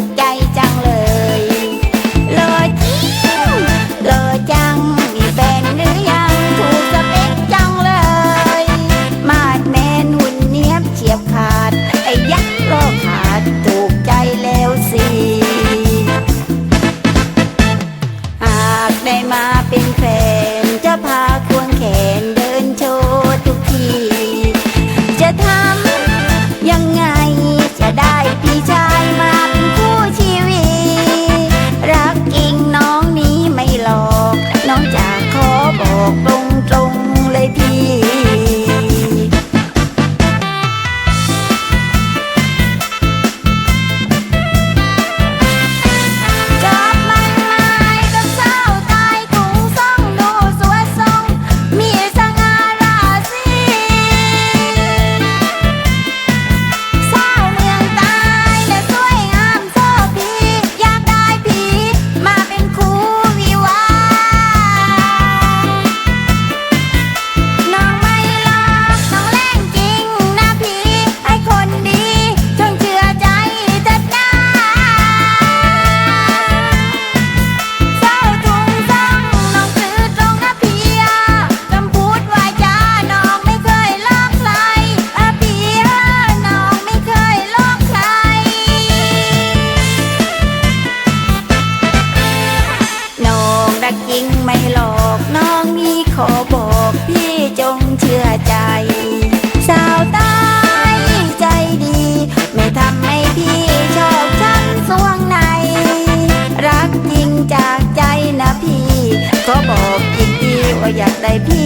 กใจใจ ริงไม่หลอกน้องนี้ขอบอกพี่จงเชื่อใจ สาวใต้ใจดี ไม่ทำให้พี่ชอบชัำสวงใน รักจริงจากใจนะพี่ ขอบอกอีกทีว่าอยากได้พี่